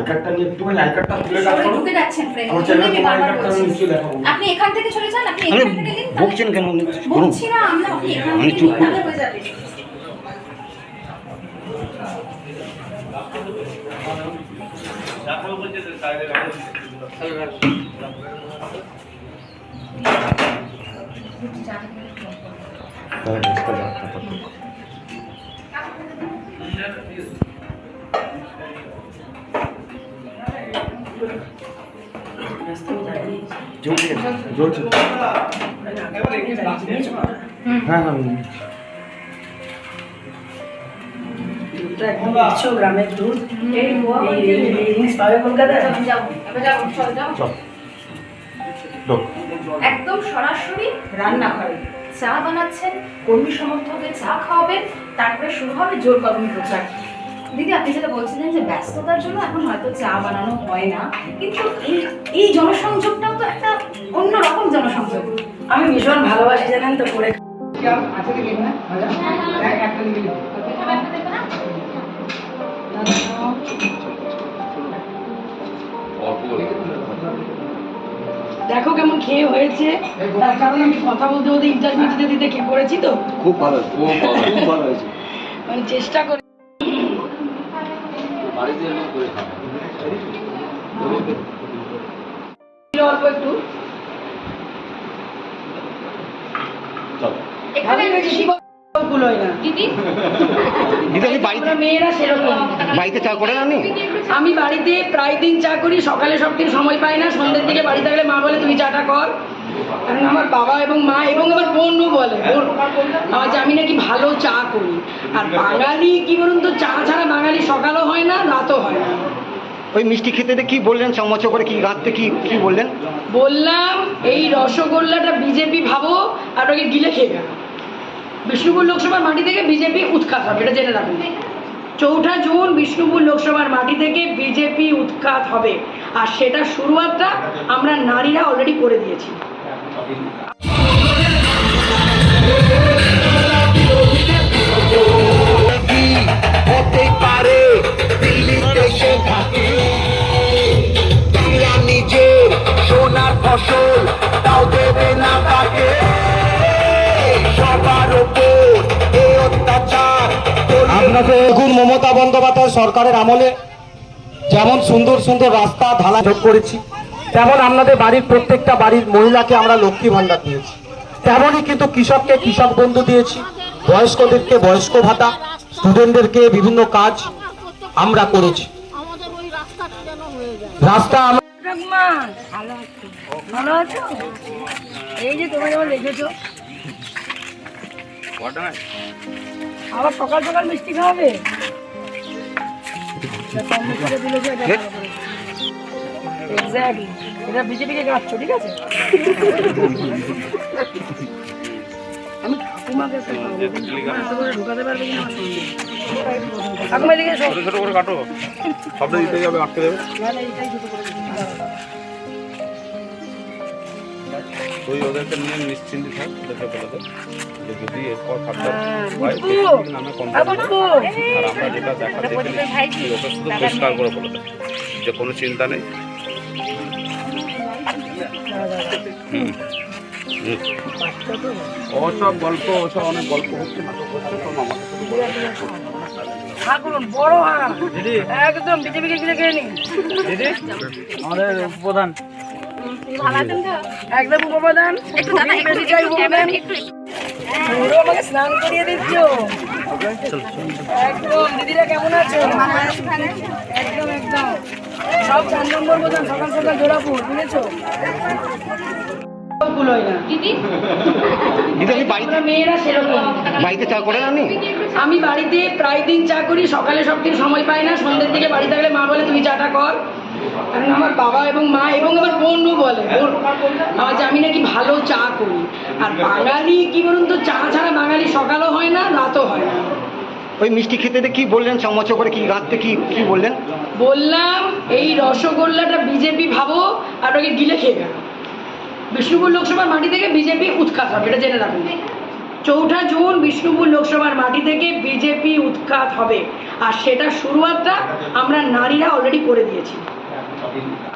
I কার্ডটা নিয়ে একটুখানি আই কার্ডটা তুলে রাখো। ঢুকে যাচ্ছেন ফ্রেন্ড আমার চ্যানেলে তোমার আই কার্ডটা আমি নিশ্চয়ই দেখাবো আপনি এখান থেকে চলে যান আপনি এখান থেকে দিন বকছেন কেন? বলছি না আমরা আপনি এখান থেকে চুপ হয়ে যাবে। তারপর তো। জ্বলছে একদম সরাসরি রান্না করে চা বানাচ্ছেন, কর্মী সমর্থকদের চা খাওয়াবেন, তারপরে শুরু হবে জোর কদমি প্রচার। দিদি আপনি যেটা বলছিলেন যে ব্যস্ততার জন্য এখন হয়তো চা বানানো হয় না কিন্তু এই এই জনসংযোগটাও তো একটা অন্যরকম জনসংযোগ। আমি ভীষণ ভালোবাসি জানেন তো করে। দেখো কেমন খেয়ে হয়েছে। তার কারণ আমি কথা বলতে বলতে ইন্টারভিউ দিতে দিতে খেয়ে পড়েছি তো। খুব ভালো খুব ভালো খুব ভালো হয়েছে। মানে চেষ্টা করি বাড়িতে এরকম করে খাব। অল্প একটু। এখানে আমি বাড়িতে প্রায় দিন চা করি সকালে সব দিন সময় পাই না সন্ধ্যের দিকে বাড়ি থাকলে মা বলে তুই চাটা কর। কারণ আমার বাবা এবং মা এবং আমার বোনও বলে বোন আমার আমি নাকি ভালো চা করি। আর বাঙালি কি বলুন তো চা ছাড়া বাঙালি সকালও হয় না রাতও হয় না। ওই মিষ্টি খেতে কি বললেন? চামচ করে কি রাত্রে কি কি বললেন? বললাম এই রসগোল্লাটা বিজেপি ভাবো আর ওকে গিলে খেয়ে গেল বিষ্ণুপুর লোকসভার মাটি থেকে বিজেপি উৎখাত হবে এটা জেনে রাখুন। চৌঠা জুন বিষ্ণুপুর লোকসভার মাটি থেকে বিজেপি উৎখাত হবে। আর সেটা শুরুয়াতটা আমরা নারীরা অলরেডি করে দিয়েছি। আপনাদের মমতা বন্দ্যোপাধ্যায় সরকারের আমলে যেমন সুন্দর সুন্দর রাস্তা, ঢালা যোগ করেছি, তেমন আপনাদের বাড়ির প্রত্যেকটা বাড়ির মহিলাকে আমরা লক্ষ্মী ভাণ্ডার দিয়েছি। তেমনই কিন্তু কৃষককে কৃষক বন্ধু দিয়েছি, বয়স্কদেরকে বয়স্ক ভাতা স্টুডেন্টদেরকে বিভিন্ন কাজ আমরা করেছি। রাস্তা এই যে তোমরা যেমন লিখেছো। আবার সকাল সকাল মিষ্টি খাওয়াবে? এক্স্যাক্টলি এটা বিজেপিকে গাচ্ছ ঠিক আছে? আমি ঠাকুমাকে ঢোকাতে পারবে কিনা ঠাকুমা এসো। ছোট করে কাটো। সবটা দিতে যাবে আটকে দেবে। না, না, ছোট করে। তুই ওদেরকে নিয়ে নিশ্চিন্তি থাক দেখে বলে যে যদি এরপর ফার্দার হ্যাঁ, হয় নামে আর কমপ্লেন আর আমরা যেটা দেখা দেখে তুই ওকে শুধু পরিষ্কার করে বলে যে কোনো চিন্তা নেই। ওসব গল্প ওসব অনেক গল্প হচ্ছে না তো হচ্ছে তো আমাকে শুধু একদম নিন। একদম উপপ্রধান বেশি চাই পুরো আমাকে স্নান করিয়ে দিচ্ছ? একদম দিদিরা কেমন আছো? একদম একদম। সব চার নম্বর প্রধান সকাল সকাল জোড়াপুর বুঝেছ দিদি? দিদি আমি বাড়িতে প্রায় দিন চা করি সকালে সব দিন সময় পাই না। সন্ধ্যের দিকে বাড়ি থাকলে মা বলে তুই চাটা কর। কারণ আমার বাবা এবং মা এবং আমার বোনও বলে যে আমি নাকি ভালো চা করি। আর বাঙালি কি বলুন তো চা ছাড়া বাঙালি সকালও হয় না রাতও হয় না। ওই মিষ্টি খেতে কি বললেন? চামচ করে কি রাত্রে কি কি বললেন? বললাম এই রসগোল্লাটা বিজেপি ভাবো আর ওকে গিলে খেয়ে গেল বিষ্ণুপুর লোকসভার মাটি থেকে বিজেপি উৎখাত হবে এটা জেনে রাখুন। চৌঠা জুন বিষ্ণুপুর লোকসভার মাটি থেকে বিজেপি উৎখাত হবে। আর সেটা শুরুয়াতটা আমরা নারীরা অলরেডি করে দিয়েছি। thank you